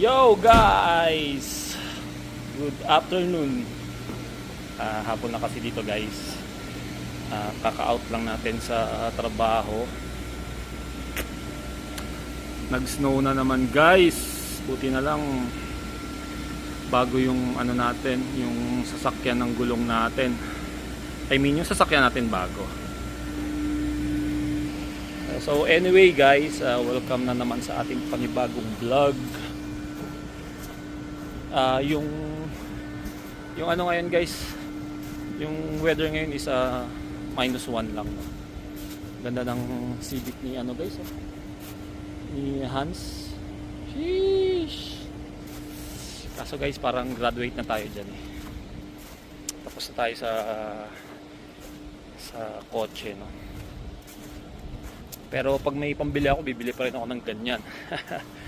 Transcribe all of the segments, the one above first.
Yo guys! Good afternoon. Ah, hapon na kasi dito guys. Ah, kaka-out lang natin sa trabaho. Nag-snow na naman guys. Buti na lang bago yung ano natin, yung sasakyan ng gulong natin. I mean yung sasakyan natin bago. So anyway guys, uh, welcome na naman sa ating panibagong vlog. Ah, yung yung ano ngayon guys, yung weather ngayon is uh, minus 1 lang. Ganda ng Civic ni ano guys, oh. ni Hans. Sheesh. Kaso guys, parang graduate na tayo dyan eh. Tapos na tayo sa sa kotse, no. Pero pag may pambili ako, bibili pa rin ako ng ganyan.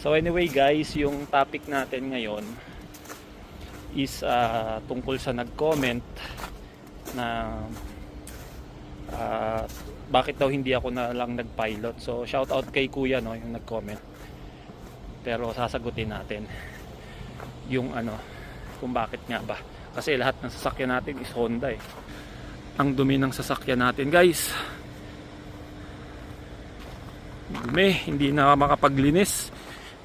so anyway guys, yung topic natin ngayon is ah, tungkol sa nag-comment na ah, bakit daw hindi ako na lang nag-pilot. So shout out kay kuya no, yung nag-comment. Pero sasagutin natin yung ano, kung bakit nga ba. Kasi lahat ng sasakyan natin is Honda eh. Ang dumi ng sasakyan natin guys dumi, hindi na makapaglinis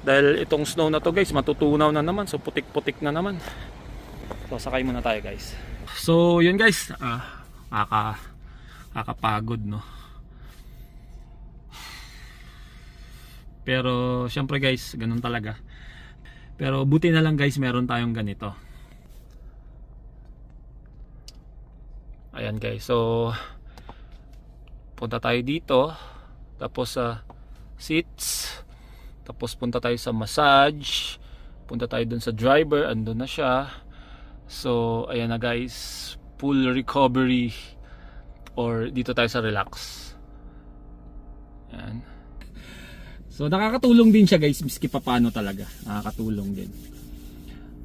dahil itong snow na to guys matutunaw na naman. So putik putik na naman. So sakay muna tayo guys. So yun guys. Ah, kaka kakapagod no? Pero syempre guys ganun talaga. Pero buti na lang guys meron tayong ganito. Ayan guys. So punta tayo dito. Tapos sa seats tapos punta tayo sa massage. Punta tayo dun sa driver andun na siya. So ayan na guys. Full recovery or dito tayo sa relax. Yan so nakakatulong din siya guys miski pa paano talaga. Nakakatulong din.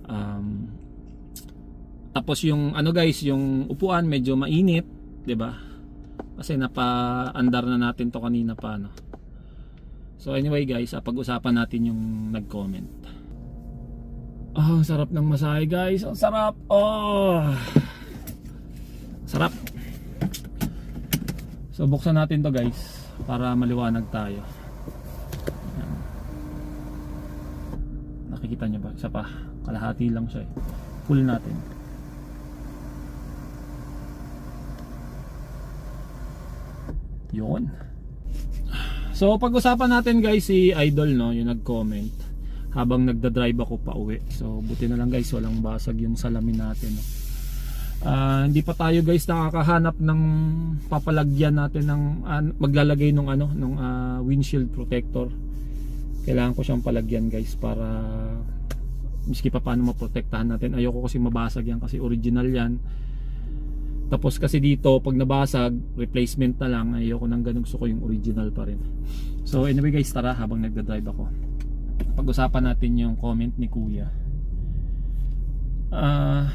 Um, tapos yung ano guys yung upuan medyo mainit 'di ba? Kasi napa-andar na natin to kanina pa no. So anyway guys, ah, pag-usapan natin yung nag-comment. Oh, sarap ng masahe guys. Ang sarap. Oh. Sarap. So buksan natin to guys para maliwanag tayo. Ayan. Nakikita nyo ba? Isa pa. Kalahati lang siya eh. Full natin. Yun. So pag-usapan natin guys si Idol no, yung nag-comment habang nagda-drive ako pa uwi. So buti na lang guys walang basag yung salamin natin no. Ah, hindi pa tayo guys nakakahanap ng papalagyan natin ng ah, maglalagay ng ano ng ah, windshield protector. Kailangan ko siyang palagyan guys para miski pa paano maprotektahan natin. Ayoko kasi mabasag yan kasi original yan. Tapos kasi dito, pag nabasag, replacement na lang. Ayoko nang ganun. Gusto ko yung original pa rin. So anyway guys, tara habang nagda-drive ako. Pag-usapan natin yung comment ni Kuya. Ah...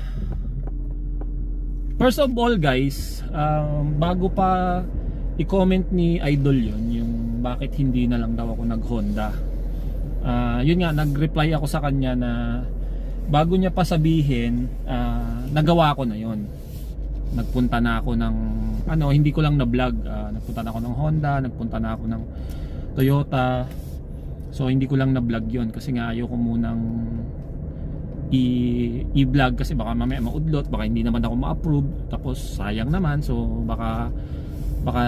first of all guys, um, bago pa i-comment ni Idol yun, yung bakit hindi na lang daw ako nag-Honda. Ah, yun nga, nag-reply ako sa kanya na bago niya pa sabihin, ah, nagawa ko na yun nagpunta na ako ng ano hindi ko lang na vlog uh, nagpunta na ako ng Honda nagpunta na ako ng Toyota. So hindi ko lang na vlog yon kasi nga ayoko munang i-vlog kasi baka mamaya maudlot baka hindi naman ako ma-approve. Tapos sayang naman. So baka baka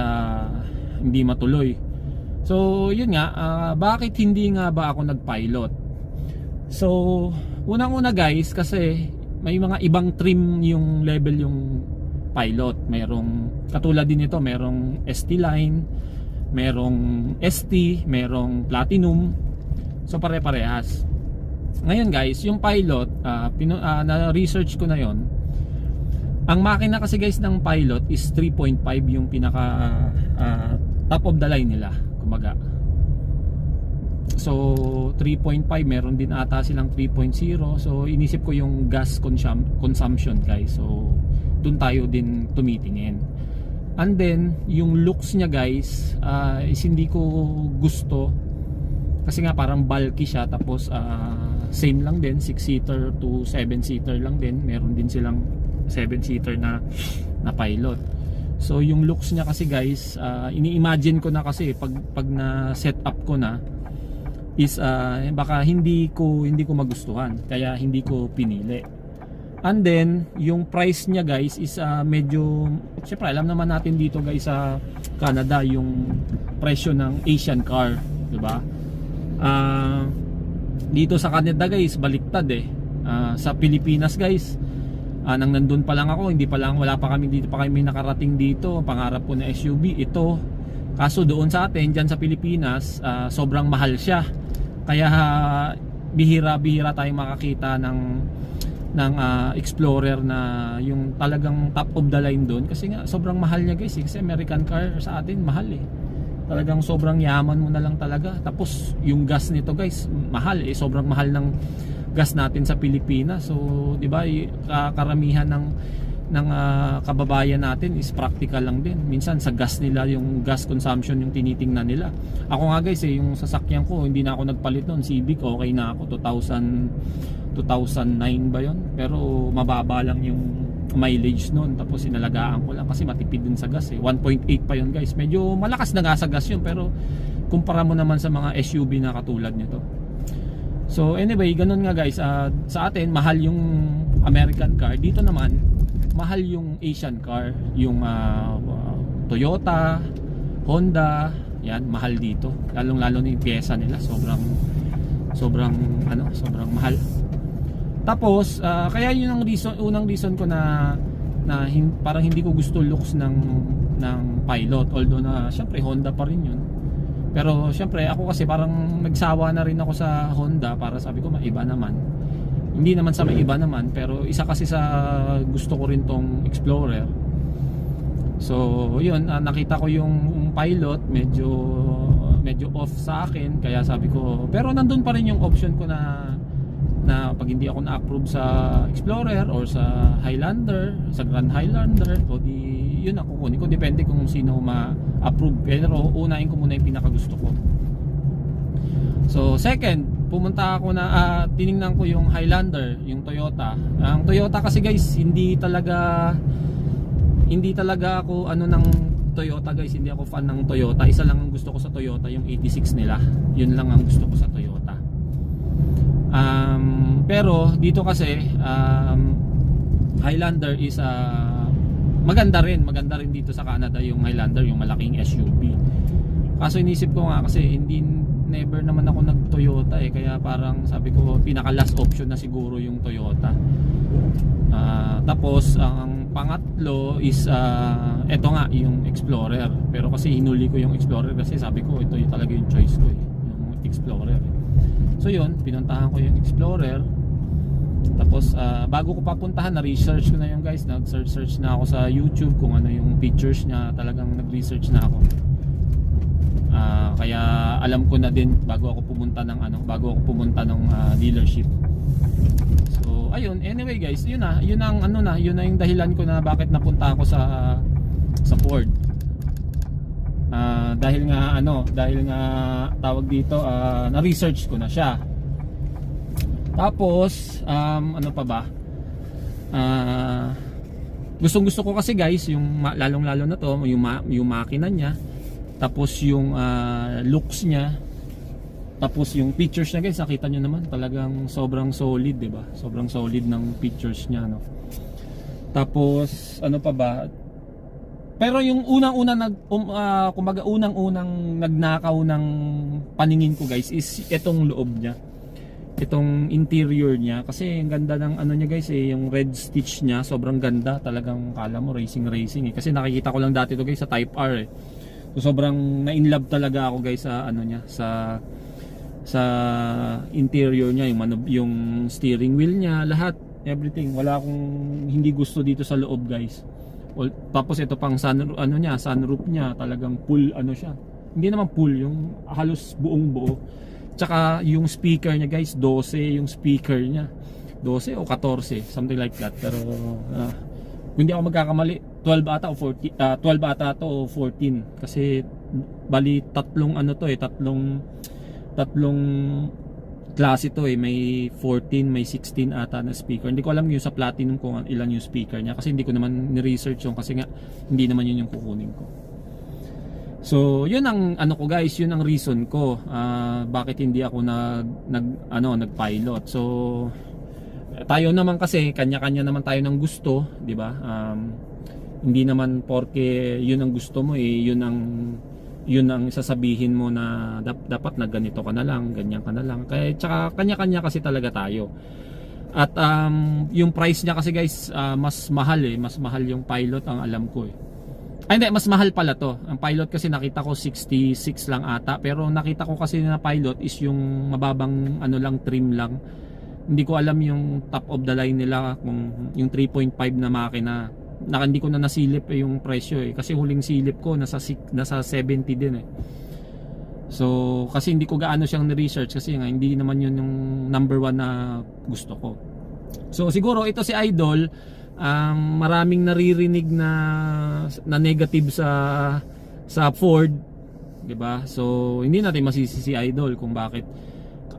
hindi matuloy. So yun nga uh, bakit hindi nga ba ako nag-pilot? So unang una guys kasi may mga ibang trim yung level yung pilot. Merong katulad din ito, merong ST line, merong ST, merong platinum. So pare-parehas. Ngayon guys, yung pilot, uh, pinu- uh, na-research ko na yon. Ang makina kasi guys ng pilot is 3.5 yung pinaka uh, top of the line nila, kumaga. So 3.5 meron din ata silang 3.0. So inisip ko yung gas consum- consumption guys. So dun tayo din tumitingin. And then, yung looks niya guys, uh, is hindi ko gusto. Kasi nga parang bulky siya. Tapos uh, same lang din. 6 seater to 7 seater lang din. Meron din silang 7 seater na na pilot. So yung looks niya kasi guys ah, ini-imagine ko na kasi pag pag na set up ko na is ah, baka hindi ko hindi ko magustuhan. Kaya hindi ko pinili and then yung price niya guys is ah, medyo syempre alam naman natin dito guys sa Canada yung presyo ng Asian car di ba? Ah, dito sa Canada guys baliktad eh. Ah, sa Pilipinas guys ah, nang nandun pa lang ako hindi pa lang wala pa kami dito pa kami nakarating dito. Pangarap ko na SUV ito. Kaso doon sa atin dyan sa Pilipinas ah, sobrang mahal siya. Kaya bihira-bihira tayong makakita ng ng ah, Explorer na yung talagang top of the line doon. Kasi nga sobrang mahal niya guys eh. kasi American car sa atin mahal eh. Talagang sobrang yaman mo na lang talaga. Tapos yung gas nito guys mahal eh. Sobrang mahal ng gas natin sa Pilipinas. So di ba ka- karamihan ng ng ah, kababayan natin is practical lang din. Minsan sa gas nila yung gas consumption yung tinitingnan nila. Ako nga guys eh yung sasakyan ko hindi na ako nagpalit noon Civic okay na ako. 2000 2009 ba yon pero mababa lang yung mileage noon tapos inalagaan ko lang kasi matipid din sa gas eh. 1.8 pa yun guys. Medyo malakas na nga sa gas yun pero kumpara mo naman sa mga SUV na katulad nito. So anyway ganun nga guys. Ah, sa atin mahal yung American car. Dito naman mahal yung Asian car. Yung ah, Toyota Honda yan mahal dito. Lalong lalo na yung pyesa nila. Sobrang sobrang ano sobrang mahal tapos, ah, kaya yun ang reason, unang reason ko na na hin, parang hindi ko gusto looks ng ng pilot although na syempre Honda pa rin yun. Pero syempre ako kasi parang nagsawa na rin ako sa Honda para sabi ko maiba naman. Hindi naman sa maiba naman pero isa kasi sa gusto ko rin tong Explorer. So, yun, ah, nakita ko yung pilot medyo medyo off sa akin kaya sabi ko pero nandun pa rin yung option ko na na pag hindi ako na-approve sa Explorer or sa Highlander, sa Grand Highlander, o di yun ako kunin ko depende kung sino ma-approve. Pero unahin ko muna yung pinakagusto ko. So second, pumunta ako na ah, tiningnan ko yung Highlander, yung Toyota. Ang Toyota kasi guys, hindi talaga hindi talaga ako ano ng Toyota guys, hindi ako fan ng Toyota. Isa lang ang gusto ko sa Toyota, yung 86 nila. Yun lang ang gusto ko sa Toyota. Um, pero dito kasi um, Highlander is ah, maganda rin, maganda rin dito sa Canada yung Highlander, yung malaking SUV. Kaso inisip ko nga kasi hindi never naman ako nag Toyota eh kaya parang sabi ko pinaka last option na siguro yung Toyota. Ah, tapos ang pangatlo is ah, eto nga yung Explorer. Pero kasi hinuli ko yung Explorer kasi sabi ko ito yung talaga yung choice ko eh, yung Explorer. So yun, pinuntahan ko yung Explorer. Tapos ah, bago ko papuntahan na research ko na yung guys, nag-search search na ako sa YouTube kung ano yung features niya, talagang nag-research na ako. Ah, kaya alam ko na din bago ako pumunta ng ano, bago ako pumunta ng ah, dealership. So, ayun, anyway guys, yun na, yun ang ano na, yun na yung dahilan ko na bakit napunta ako sa sa Ford. Ah, dahil nga ano, dahil nga tawag dito, ah, na-research ko na siya. Tapos, um, ano pa ba? Ah, gustong gusto ko kasi guys, yung ma- lalong-lalo na to, yung ma- yung makina niya, tapos yung ah, looks niya, tapos yung pictures niya guys, nakita nyo naman, talagang sobrang solid, 'di ba? Sobrang solid ng pictures niya, no. Tapos ano pa ba? Pero yung unang-una nag um, ah, kumbaga unang-unang nagnakaw ng paningin ko guys is itong loob niya. Itong interior niya. Kasi ang ganda ng ano niya guys eh yung red stitch niya sobrang ganda. Talagang kala mo racing racing eh. Kasi nakikita ko lang dati to guys sa Type R eh. So sobrang na in love talaga ako guys sa ano niya sa sa interior niya yung manob, yung steering wheel niya lahat everything. Wala akong hindi gusto dito sa loob guys tapos ito pang sun ano niya sunroof niya talagang full ano siya. Hindi naman full yung halos buong buo. Tsaka yung speaker niya guys 12 yung speaker niya. 12 o 14 something like that. Pero kung hindi ako magkakamali 12 ata o 14 ah, 12 ata to o 14 kasi bali tatlong ano to eh tatlong tatlong klase to eh. May 14, may 16 ata na speaker. Hindi ko alam yung sa Platinum kung ilan yung speaker niya kasi hindi ko naman ni-research yung kasi nga hindi naman yun yung kukunin ko. So, yun ang ano ko guys, yun ang reason ko ah, bakit hindi ako nag nag ano, nag-pilot. So, tayo naman kasi kanya-kanya naman tayo ng gusto, 'di ba? Um, hindi naman porke yun ang gusto mo eh, yun ang yun ang sasabihin mo na dap- dapat na ganito ka na lang, ganyan ka na lang. Kaya tsaka kanya-kanya kasi talaga tayo. At um, yung price niya kasi guys, ah, mas mahal eh, mas mahal yung pilot ang alam ko eh. Ay hindi, mas mahal pala to. Ang pilot kasi nakita ko 66 lang ata, pero nakita ko kasi na pilot is yung mababang ano lang trim lang. Hindi ko alam yung top of the line nila kung yung 3.5 na makina na hindi ko na nasilip eh yung presyo eh kasi huling silip ko nasa nasa 70 din eh. So kasi hindi ko gaano siyang ni-research kasi nga hindi naman yun yung number one na gusto ko. So siguro ito si Idol um, maraming naririnig na na negative sa sa Ford, 'di ba? So hindi natin masisi si Idol kung bakit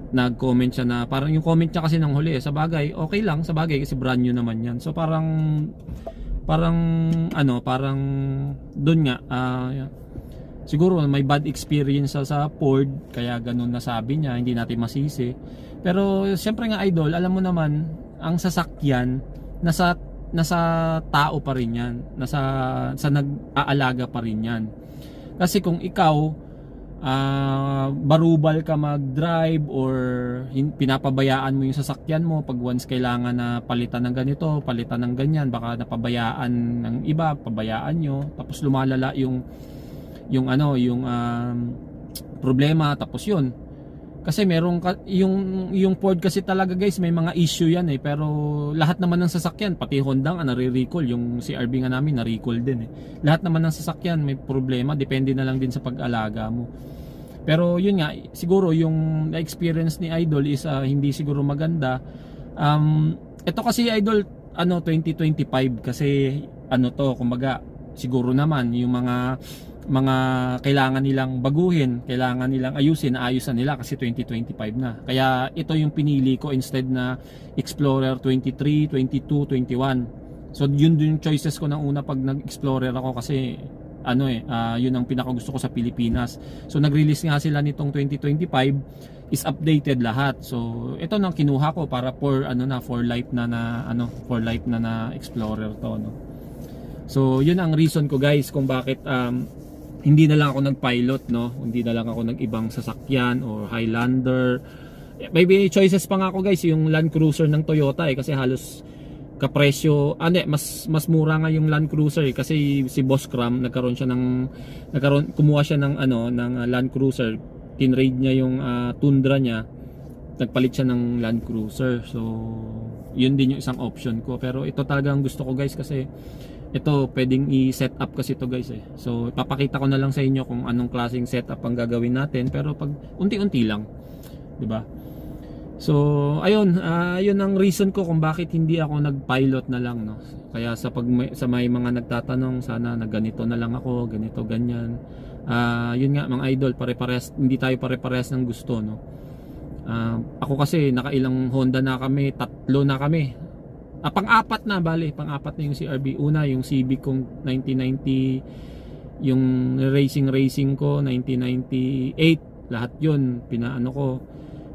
nag-comment siya na parang yung comment niya kasi ng huli eh, sa bagay okay lang sa bagay kasi brand new naman yan so parang parang ano parang doon nga ah, siguro may bad experience sa, sa Ford kaya ganun nasabi niya hindi natin masisi. Pero siyempre nga idol alam mo naman ang sasakyan nasa nasa tao pa rin yan. Nasa sa nag-aalaga pa rin yan. Kasi kung ikaw ah, barubal ka mag-drive or pinapabayaan mo yung sasakyan mo pag once kailangan na palitan ng ganito, palitan ng ganyan, baka napabayaan ng iba, pabayaan nyo, tapos lumalala yung yung ano, yung um, problema tapos yun. Kasi merong yung yung Ford kasi talaga guys may mga issue yan eh pero lahat naman ng sasakyan pati Honda nga nare-recall yung CRV nga namin na-recall din eh. Lahat naman ng sasakyan may problema depende na lang din sa pag-alaga mo. Pero yun nga siguro yung experience ni Idol is ah, hindi siguro maganda. Um ito kasi Idol ano 2025 kasi ano to kumbaga siguro naman yung mga mga kailangan nilang baguhin, kailangan nilang ayusin, ayusan nila kasi 2025 na. Kaya ito yung pinili ko instead na Explorer 23, 22, 21. So yun din yung choices ko ng una pag nag-Explorer ako kasi ano eh, ah, yun ang pinakagusto ko sa Pilipinas. So nag-release nga sila nitong 2025 is updated lahat. So ito nang kinuha ko para for ano na for life na na ano for life na na Explorer to no. So yun ang reason ko guys kung bakit um, hindi na lang ako nag-pilot no, hindi na lang ako nag-ibang sasakyan or Highlander. Maybe choices pa nga ako guys yung Land Cruiser ng Toyota eh kasi halos kapresyo, ah hindi, mas mas mura nga yung Land Cruiser eh, kasi si Boss Cram nagkaroon siya ng nagkaroon kumuha siya ng ano ng ah, Land Cruiser, tinrade niya yung ah, Tundra niya. Nagpalit siya ng Land Cruiser. So, yun din yung isang option ko. Pero ito talaga ang gusto ko guys kasi ito pwedeng i-set up kasi ito guys eh. So ipapakita ko na lang sa inyo kung anong klaseng setup ang gagawin natin pero pag unti-unti lang, 'di ba? So ayun, ah, yun ang reason ko kung bakit hindi ako nag-pilot na lang no. Kaya sa pag may, sa may mga nagtatanong sana na ganito na lang ako, ganito ganyan. Ah, yun nga mga idol, pare-parehas hindi tayo pare-parehas ng gusto no. Ah, ako kasi nakailang Honda na kami, tatlo na kami. Ah, pang-apat na bali, pang-apat na yung CRV. Una yung Civic kong 1990 yung racing racing ko 1998 lahat yun pinaano ko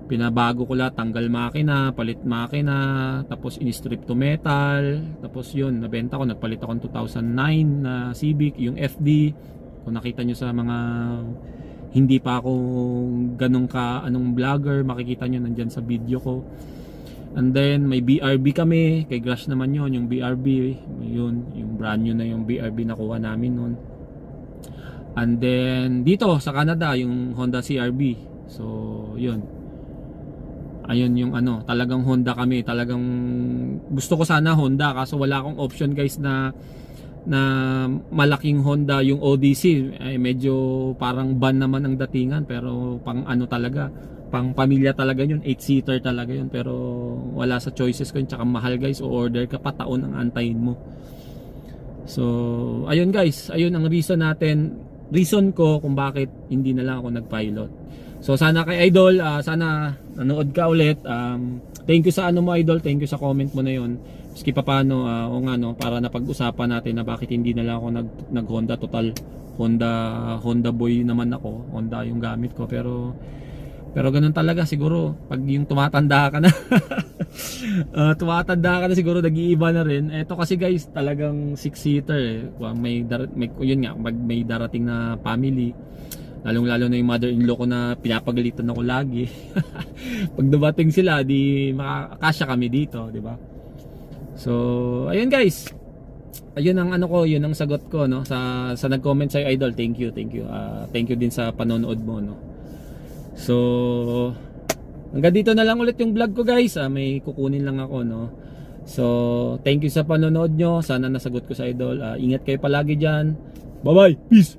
pinabago ko lahat tanggal makina palit makina tapos in-strip to metal tapos yun nabenta ko nagpalit ako ng 2009 na Civic yung FD kung nakita nyo sa mga hindi pa ako ganong ka anong vlogger makikita nyo nandyan sa video ko And then may BRB kami, kay Grash naman yon yung BRB, yun, yung brand new na yung BRB nakuha namin noon. And then dito sa Canada yung Honda CRB. So, yun. Ayun yung ano, talagang Honda kami, talagang gusto ko sana Honda kaso wala akong option guys na na malaking Honda yung ODC ay medyo parang ban naman ang datingan pero pang ano talaga pang pamilya talaga yun 8 seater talaga yun pero wala sa choices ko yun tsaka mahal guys o order ka pa taon ang antayin mo so ayun guys ayun ang reason natin reason ko kung bakit hindi na lang ako nag pilot So sana kay Idol, ah, sana nanood ka ulit. Um, thank you sa ano mo Idol, thank you sa comment mo na yon. Maski pa paano, ah, o nga no, para napag-usapan natin na bakit hindi na lang ako nag, nag Honda total Honda Honda boy naman ako. Honda yung gamit ko pero pero ganun talaga siguro pag yung tumatanda ka na. Ah, tumatanda ka na siguro nag-iiba na rin. Ito kasi guys, talagang six seater eh. May, dar- may yun nga, pag may darating na family, lalong lalo na yung mother-in-law ko na pinapagalitan ako lagi. pag dumating sila, di makakasya kami dito, di ba? So, ayun guys. Ayun ang ano ko, yun ang sagot ko no sa sa nag-comment sa idol. Thank you, thank you. Ah, thank you din sa panonood mo no. So, hanggang dito na lang ulit yung vlog ko guys. Ah, may kukunin lang ako no. So, thank you sa panonood nyo. Sana nasagot ko sa idol. Ah, ingat kayo palagi diyan. Bye-bye. Peace.